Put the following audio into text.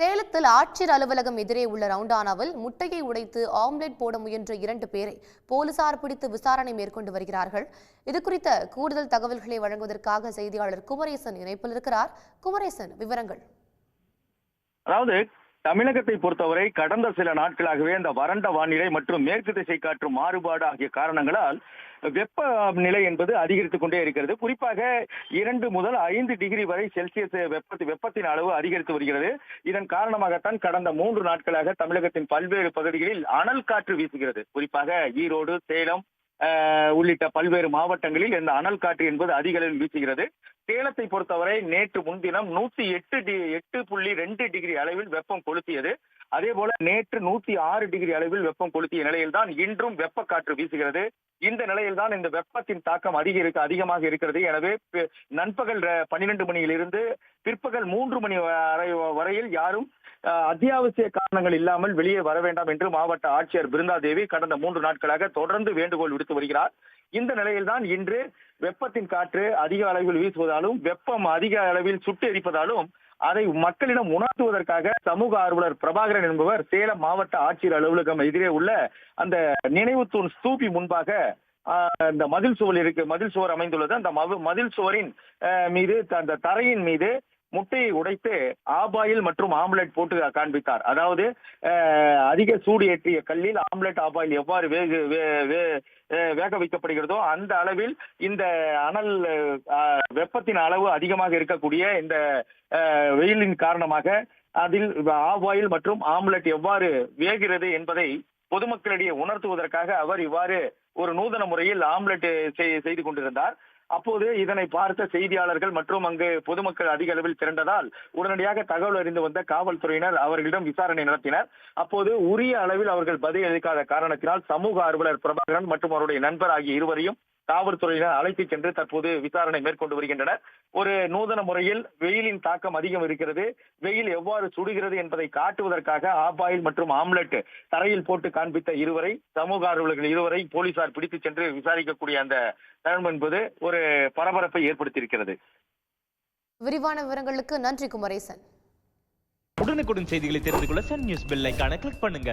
சேலத்தில் ஆட்சியர் அலுவலகம் எதிரே உள்ள ரவுண்டானாவில் முட்டையை உடைத்து ஆம்லெட் போட முயன்ற இரண்டு பேரை போலீசார் பிடித்து விசாரணை மேற்கொண்டு வருகிறார்கள். இதுகுறித்த கூடுதல் தகவல்களை வழங்குவதற்காக செய்தியாளர் குமரேசன் இணைப்பில் இருக்கிறார். குமரேசன் விவரங்கள். அதாவது தமிழகத்தை பொறுத்தவரை கடந்த சில நாட்களாகவே இந்த வறண்ட வானிலை மற்றும் மேற்கு திசை காற்று மாறுபாடு ஆகிய காரணங்களால் வெப்ப நிலை என்பது அதிகரித்துக் கொண்டே இருக்கிறது. குறிப்பாக இரண்டு முதல் ஐந்து டிகிரி வரை செல்சியஸ் வெப்ப வெப்பத்தின் அளவு அதிகரித்து வருகிறது. இதன் காரணமாகத்தான் கடந்த மூன்று நாட்களாக தமிழகத்தின் பல்வேறு பகுதிகளில் அனல் காற்று வீசுகிறது. குறிப்பாக ஈரோடு சேலம் ஆஹ், உள்ளிட்ட பல்வேறு மாவட்டங்களில் இந்த அனல் காற்று என்பது அதிக அளவில் வீசுகிறது. சேலத்தை பொறுத்தவரை நேற்று முன்தினம் நூத்தி எட்டு எட்டு புள்ளி ரெண்டு டிகிரி அளவில் வெப்பம் கொளுத்தியது. அதே போல நேற்று நூத்தி ஆறு டிகிரி அளவில் வெப்பம் கொளுத்திய நிலையில்தான் இன்றும் வெப்ப காற்று வீசுகிறது. இந்த நிலையில்தான் இந்த வெப்பத்தின் தாக்கம் அதிக இருக்க அதிகமாக இருக்கிறது. எனவே நண்பகல் பன்னிரண்டு மணியிலிருந்து பிற்பகல் மூன்று மணி வரை வரையில் யாரும் அஹ், அத்தியாவசிய காரணங்கள் இல்லாமல் வெளியே வர வேண்டாம் என்று மாவட்ட ஆட்சியர் பிருந்தாதேவி கடந்த மூன்று நாட்களாக தொடர்ந்து வேண்டுகோள் விடுத்து வருகிறார். இந்த நிலையில்தான் இன்று வெப்பத்தின் காற்று அதிக அளவில் வீசுவதாலும் வெப்பம் அதிக அளவில் சுட்டு எரிப்பதாலும் அதை மக்களிடம் உணர்த்துவதற்காக சமூக ஆர்வலர் பிரபாகரன் என்பவர் சேலம் மாவட்ட ஆட்சியர் அலுவலகம் எதிரே உள்ள அந்த நினைவு தூண் ஸ்தூபி முன்பாக ஆஹ், இந்த மதில் சுவர் இருக்கு மதில் சுவர் அமைந்துள்ளது. அந்த மதில் சுவரின் ஆஹ், மீது அந்த தரையின் மீது முட்டையை உடைத்து ஆபாயில் மற்றும் ஆம்லெட் போட்டு காண்பித்தார். அதாவது அதிக சூடு ஏற்றிய கல்லில் ஆம்லெட் ஆபாயில் எவ்வாறு வேக வேக வைக்கப்படுகிறதோ அந்த அளவில் இந்த அனல் வெப்பத்தின் அளவு அதிகமாக இருக்கக்கூடிய இந்த அஹ், வெயிலின் காரணமாக அதில் ஆவாயில் மற்றும் ஆம்லெட் எவ்வாறு வேகிறது என்பதை பொதுமக்களிடையே உணர்த்துவதற்காக அவர் இவ்வாறு ஒரு நூதன முறையில் ஆம்லெட் செய்- செய்து கொண்டிருந்தார். அப்போது இதனை பார்த்த செய்தியாளர்கள் மற்றும் அங்கு பொதுமக்கள் அதிக அளவில் திரண்டதால் உடனடியாக தகவல் அறிந்து வந்த காவல்துறையினர் அவர்களிடம் விசாரணை நடத்தினர். அப்போது உரிய அளவில் அவர்கள் பதில் அளிக்காத காரணத்தினால் சமூக ஆர்வலர் பிரபாகரன் மற்றும் அவருடைய நண்பர் ஆகிய இருவரையும் காவல்துறையினர் அழைத்துச் சென்று தற்போது விசாரணை மேற்கொண்டு வருகின்றனர். ஒரு நூதன முறையில் வெயிலின் தாக்கம் அதிகம் இருக்கிறது. வெயில் எவ்வாறு சுடுகிறது என்பதை காட்டுவதற்காக ஆபாயில் மற்றும் ஆம்லெட் தரையில் போட்டு காண்பித்த இருவரை சமூக ஆர்வலர்கள் இருவரை போலீசார் பிடித்துச் சென்று விசாரிக்கக்கூடிய அந்த தருணம் என்பது ஒரு பரபரப்பை ஏற்படுத்தியிருக்கிறது. விரிவான விவரங்களுக்கு நன்றி குமரேசன். உடனுக்குடன் செய்திகளை தெரிந்து கொள்ள சன் நியூஸ் பெல் ஐகானை கிளிக் பண்ணுங்க.